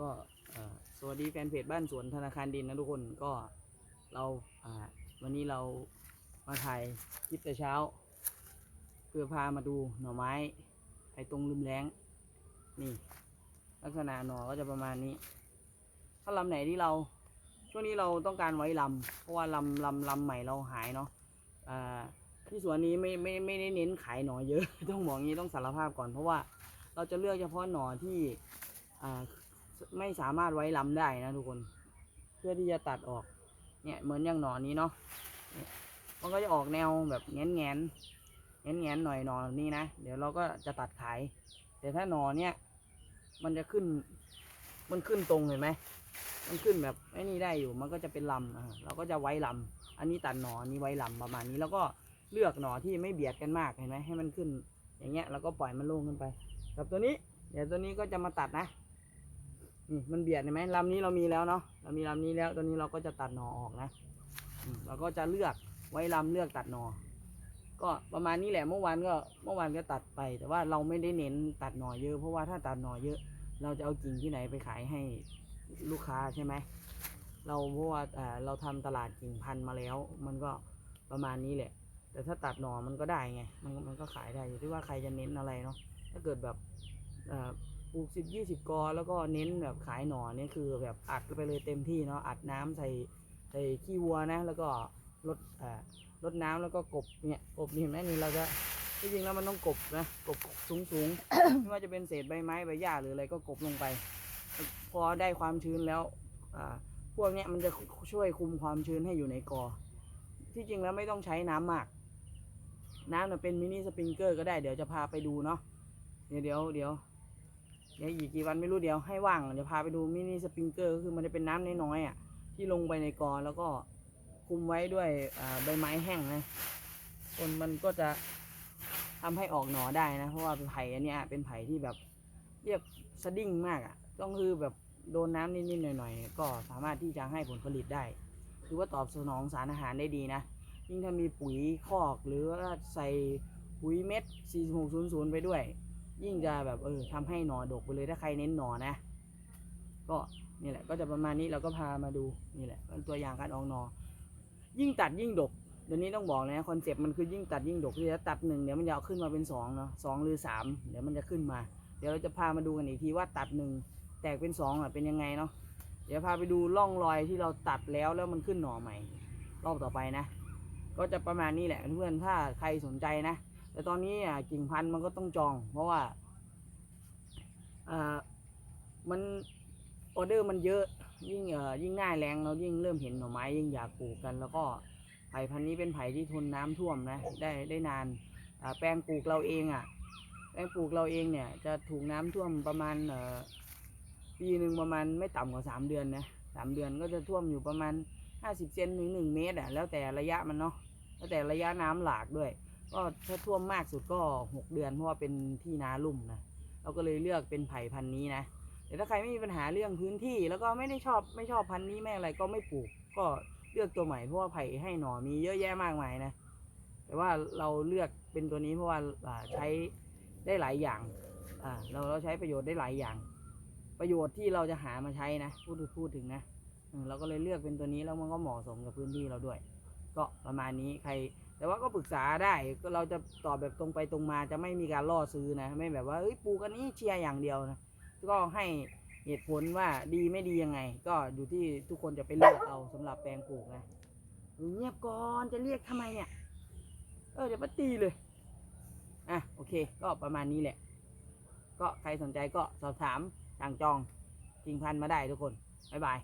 ก็สวัสดีแฟนเพจบ้านสวนธนาคารดินนะทุกคนก็เราวันนี้เรามาถ่ายคลิปแต่เช้า เพื่อพามาดูหน่อไม้ไอ้ตรงริมแล้งนี่ ลักษณะหน่อก็จะประมาณนี้ ถ้าลำไหนที่เราช่วงนี้เราต้องการไว้ลำเพราะว่าลำลำลำใหม่เราหายเนาะที่สวนนี้ไม่ไม่ไม่ได้เน้นขายหน่อเยอะ ต้องบอกงี้ต้องสารภาพก่อนเพราะว่าเราจะเลือกเฉพาะหน่อที่อ่า ไม่สามารถไว้ลำได้นะทุกคน เพื่อที่จะตัดออก เนี่ยเหมือนอย่างหนอนนี้เนาะมันก็จะออกแนวแบบแงนแงนแงนแงนหน่อยหนอนนี้นะ เดี๋ยวเราก็จะตัดขาย แต่ถ้าหนอนเนี่ย มันจะขึ้น มันขึ้นตรงเห็นไหมมันขึ้นแบบไอ้นี่ได้อยู่ มันก็จะเป็นลำเราก็จะไว้ลำอันนี้ตัดหนอนนี้ไว้ลำประมาณนี้ แล้วก็เลือกหนอที่ไม่เบียดกันมากเห็นไหมให้มันขึ้น อย่างเงี้ย แล้วก็ปล่อยมันโล่งขึ้นไปกับตัวนี้ เดี๋ยวตัวนี้ก็จะมาตัดนะ มันเบียดเห็นไหมลำนี้เรามีแล้วเนาะเรามีลำนี้แล้วตัวนี้เราก็จะตัดหนอออกนะเราก็จะเลือกไว้ลำเลือกตัดหนอ ก็ประมาณนี้แหละเมื่อวานก็เมื่อวานก็ตัดไป แต่ว่าเราไม่ได้เน้นตัดหนอเยอะ เพราะว่าถ้าตัดหนอเยอะ เราจะเอากิ่งที่ไหนไปขายให้ลูกค้าใช่ไหมเราเพราะว่าเราทำตลาดกิ่งพันธุ์มาแล้ว มันก็ประมาณนี้แหละ แต่ถ้าตัดหนอมันก็ได้ไงมันมันก็ขายได้อยู่ที่ว่าใครจะเน้นอะไรเนาะถ้าเกิดแบบ ลูกสิบยี่สิบกอ แล้วก็เน้นแบบขายหน่อเนี่ยคือแบบอัดไปเลยเต็มที่เนาะอัดน้ำใส่ใส่ขี้วัวนะ แล้วก็ลดอ่อลดน้ำแล้วก็กบเนี่ยกบนี่เห็นไหมนี่เราจะที่จริงแล้วมันต้องกบนะกบสูงสูงไม่ว่าจะเป็นเศษใบไม้ใบหญ้าหรืออะไรก็กบลงไป พอได้ความชื้นแล้วอ่าพวกเนี้ยมันจะช่วยคุมความชื้นให้อยู่ในกอ ที่จริงแล้วไม่ต้องใช้น้ำมากน้ำน่ะเป็นมินิสปริงเกอร์ก็ได้เดี๋ยวจะพาไปดูเนาะเดี๋ยวเดี๋ยวเดี๋ยว เดี๋ยวอีกกี่วันไม่รู้เดี๋ยวให้ว่างเดี๋ยวพาไปดูมินิสปริงเกอร์ก็คือมันจะเป็นน้ำน้อยๆอะที่ลงไปในกอแล้วก็คุมไว้ด้วยใบไม้แห้งนะคนมันก็จะทำให้ออกหนอได้นะ เพราะว่าไผ่อันนี้เป็นไผ่ที่แบบเรียกสดิ้งมากอะต้องคือแบบโดนน้ำนิดๆหน่อยๆก็สามารถที่จะให้ผลผลิตได้ คือว่าตอบสนองสารอาหารได้ดีนะ ยิ่งถ้ามีปุ๋ยคอกหรือว่าใส่ปุ๋ยเม็ด 4600 ไปด้วย ยิ่งจะแบบเออทำให้หนอดกไปเลยถ้าใครเน้นหนอนะ ก็นี่แหละก็จะประมาณนี้เราก็พามาดูนี่แหละเป็นตัวอย่างการออกหนอ ยิ่งตัดยิ่งดกเดี๋ยวนี้ต้องบอกนะคอนเซปต์มันคือยิ่งตัดยิ่งดกที่จะตัดหนึ่งเดี๋ยวมันจะเอาขึ้นมาเป็นสองเนาะสองหรือสามเดี๋ยวมันจะขึ้นมา เดี๋ยวเราจะพามาดูกันอีกทีว่าตัดหนึ่งแตกเป็นสองอะเป็นยังไงเนาะเดี๋ยวพาไปดูร่องรอยที่เราตัดแล้วแล้วมันขึ้นหน่อใหม่ รอบต่อไปนะ ก็จะประมาณนี้แหละเพื่อนถ้าใครสนใจนะ แต่ตอนนี้อะกิ่งพันธุ์มันก็ต้องจอง เพราะว่าอ่ามันออเดอร์มันเยอะยิ่งยิ่งหน้าแรงเรายิ่งเริ่มเห็นหน่อไม้ยิ่งอยากปลูกกัน แล้วก็ไผ่พันธุ์นี้เป็นไผ่ที่ทนน้ำท่วมนะได้ได้นานแปลงปลูกเราเองอะแปลงปลูกเราเองเนี่ยจะถูกน้ำท่วมประมาณปีหนึ่งประมาณไม่ต่ำกว่าสามเดือนนะสามเดือนก็จะท่วมอยู่ประมาณห้าสิบเซนถึงหนึ่งเมตรอะแล้วแต่ระยะมันเนาะแล้วแต่ระยะน้ำหลากด้วย ก็ถ้าท่วมมากสุดก็หกเดือนเพราะว่าเป็นที่นาลุ่มนะเราก็เลยเลือกเป็นไผ่พันธุ์นี้นะแต่ถ้าใครไม่มีปัญหาเรื่องพื้นที่แล้วก็ไม่ได้ชอบไม่ชอบพันธุ์นี้ไม่อะไรก็ไม่ปลูก ก็เลือกตัวใหม่เพราะว่าไผ่ให้หน่อมีเยอะแยะมากมายนะแต่ว่าเราเลือกเป็นตัวนี้เพราะว่าใช้ได้หลายอย่างเราเราใช้ประโยชน์ได้หลายอย่าง ประโยชน์ที่เราจะหามาใช้นะพูดพูดถึงนะเราก็เลยเลือกเป็นตัวนี้แล้วมันก็เหมาะสมกับพื้นที่เราด้วย ก็ประมาณนี้ใคร แต่ว่าก็ปรึกษาได้ก็เราจะตอบแบบตรงไปตรงมาจะไม่มีการล่อซื้อนะ ไม่แบบว่าเอ้ยปูกันนี้เชียร์อย่างเดียวนะก็ให้เหตุผลว่าดีไม่ดียังไง ก็อยู่ที่ทุกคนจะไปเลือกเอาสำหรับแปลงปลูกนะเงียบก่อนจะเรียกทำไมเนี่ย เออเดี๋ยวป้าตีเลยอะโอเค ก็ประมาณนี้แหละ ก็ใครสนใจก็สอบถามสั่งจองกิ่งพันมาได้ทุกคน บ๊ายบาย